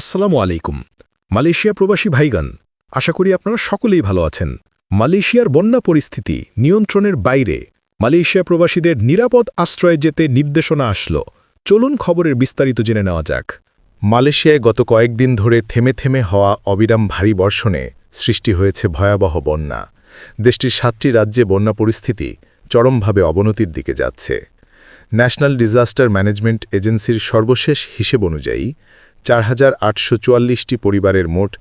আসসালামু আলাইকুম। মালয়েশিয়া প্রবাসী ভাইগান, আশা করি আপনারা সকলেই ভালো আছেন। মালয়েশিয়ার বন্যা পরিস্থিতি নিয়ন্ত্রণের বাইরে মালয়েশিয়া প্রবাসীদের নিরাপদ আশ্রয়ে যেতে নির্দেশনা আসলো। চলুন খবরের বিস্তারিত জেনে নেওয়া যাক। মালয়েশিয়ায় গত কয়েকদিন ধরে থেমে থেমে হওয়া অবিরাম ভারী বর্ষণে সৃষ্টি হয়েছে ভয়াবহ বন্যা। দেশটির সাতটি রাজ্যে বন্যা পরিস্থিতি চরমভাবে অবনতির দিকে যাচ্ছে। ন্যাশনাল ডিজাস্টার ম্যানেজমেন্ট এজেন্সির সর্বশেষ হিসেব অনুযায়ী চার হাজার আটশো পরিবারের মোট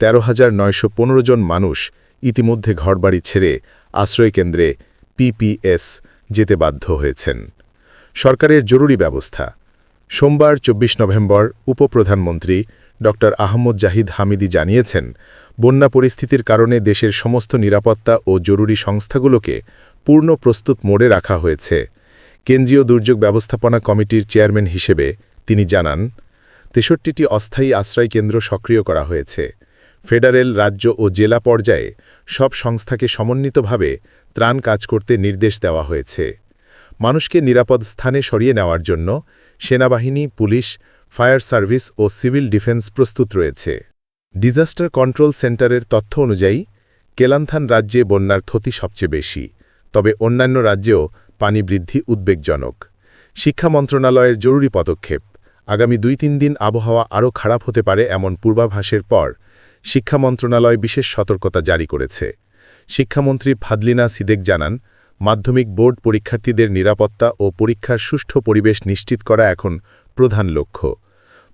তেরো হাজার নয়শো জন মানুষ ইতিমধ্যে ঘরবাড়ি ছেড়ে আশ্রয়কেন্দ্রে পিপিএস যেতে বাধ্য হয়েছেন। সরকারের জরুরি ব্যবস্থা। সোমবার চব্বিশ নভেম্বর উপপ্রধানমন্ত্রী ড. আহমদ জাহিদ হামিদি জানিয়েছেন, বন্যা পরিস্থিতির কারণে দেশের সমস্ত নিরাপত্তা ও জরুরি সংস্থাগুলোকে পূর্ণ প্রস্তুত মোড়ে রাখা হয়েছে। কেন্দ্রীয় দুর্যোগ ব্যবস্থাপনা কমিটির চেয়ারম্যান হিসেবে তিনি জানান তেষট্টিটি অস্থায়ী আশ্রয়কেন্দ্র সক্রিয় করা হয়েছে। ফেডারেল, রাজ্য ও জেলা পর্যায়ে সব সংস্থাকে সমন্বিতভাবে ত্রাণ কাজ করতে নির্দেশ দেওয়া হয়েছে। মানুষকে নিরাপদ স্থানে সরিয়ে নেওয়ার জন্য সেনাবাহিনী, পুলিশ, ফায়ার সার্ভিস ও সিভিল ডিফেন্স প্রস্তুত রয়েছে। ডিজাস্টার কন্ট্রোল সেন্টারের তথ্য অনুযায়ী, কেলান্থান রাজ্যে বন্যার ক্ষতি সবচেয়ে বেশি, তবে অন্যান্য রাজ্যেও পানি বৃদ্ধি উদ্বেগজনক। শিক্ষা মন্ত্রণালয়ের জরুরি পদক্ষেপ আগামী দুই তিন দিন আবহাওয়া আরও খারাপ হতে পারে এমন পূর্বাভাসের পর, শিক্ষা মন্ত্রণালয় বিশেষ সতর্কতা জারি করেছে। শিক্ষামন্ত্রী ফাদলিনা সিদেক জানান, মাধ্যমিক বোর্ড পরীক্ষার্থীদের নিরাপত্তা ও পরীক্ষার সুষ্ঠু পরিবেশ নিশ্চিত করা এখন প্রধান লক্ষ্য।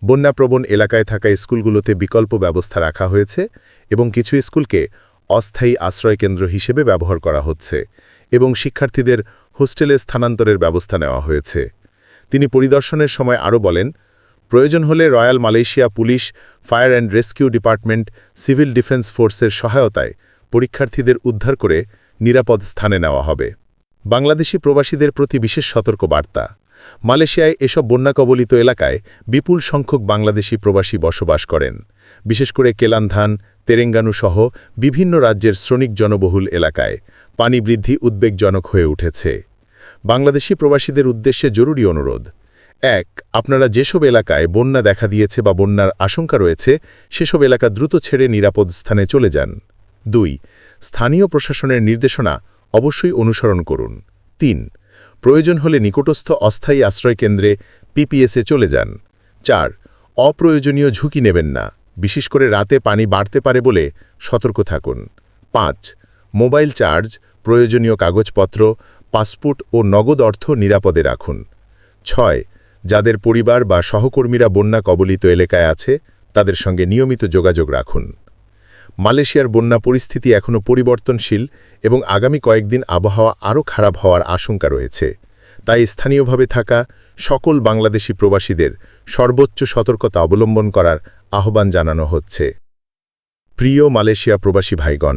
বন্যাপ্রবণ এলাকায় থাকা স্কুলগুলোতে বিকল্প ব্যবস্থা রাখা হয়েছে এবং কিছু স্কুলকে অস্থায়ী আশ্রয়কেন্দ্র হিসেবে ব্যবহার করা হচ্ছে এবং শিক্ষার্থীদের হোস্টেলে স্থানান্তরের ব্যবস্থা নেওয়া হয়েছে। তিনি পরিদর্শনের সময় আরও বলেন, প্রয়োজন হলে royal Malaysia police, fire and rescue department, civil defence ফোর্সের সহায়তায় পরীক্ষার্থীদের উদ্ধার করে নিরাপদ স্থানে নেওয়া হবে। বাংলাদেশি প্রবাসীদের প্রতি বিশেষ সতর্ক বার্তা। মালয়েশিয়ায় এসব বন্যাকবলিত এলাকায় বিপুল সংখ্যক বাংলাদেশি প্রবাসী বসবাস করেন। বিশেষ করে কেলানধান, তেরেঙ্গানু সহ বিভিন্ন রাজ্যের শ্রমিক জনবহুল এলাকায় পানি বৃদ্ধি উদ্বেগজনক হয়ে উঠেছে। বাংলাদেশি প্রবাসীদের উদ্দেশ্যে জরুরি অনুরোধ। এক, আপনারা যেসব এলাকায় বন্যা দেখা দিয়েছে বা বন্যার আশঙ্কা রয়েছে, সেসব এলাকা দ্রুত ছেড়ে নিরাপদ স্থানে চলে যান। দুই, স্থানীয় প্রশাসনের নির্দেশনা অবশ্যই অনুসরণ করুন। তিন, প্রয়োজন হলে নিকটস্থ অস্থায়ী আশ্রয়কেন্দ্রে পিপিএসে চলে যান। চার, অপ্রয়োজনীয় ঝুঁকি নেবেন না। বিশেষ করে রাতে পানি বাড়তে পারে বলে সতর্ক থাকুন। পাঁচ, মোবাইল চার্জ, প্রয়োজনীয় কাগজপত্র পাসপোর্ট ও নগদ অর্থ নিরাপদে রাখুন। ছয়, যাদের পরিবার বা সহকর্মীরা বন্যা কবলিত এলাকায় আছে, তাদের সঙ্গে নিয়মিত যোগাযোগ রাখুন। মালয়েশিয়ার বন্যা পরিস্থিতি এখনও পরিবর্তনশীল এবং আগামী কয়েকদিন আবহাওয়া আরও খারাপ হওয়ার আশঙ্কা রয়েছে। তাই স্থানীয়ভাবে থাকা সকল বাংলাদেশি প্রবাসীদের সর্বোচ্চ সতর্কতা অবলম্বন করার আহ্বান জানানো হচ্ছে। প্রিয় মালয়েশিয়া প্রবাসী ভাইগণ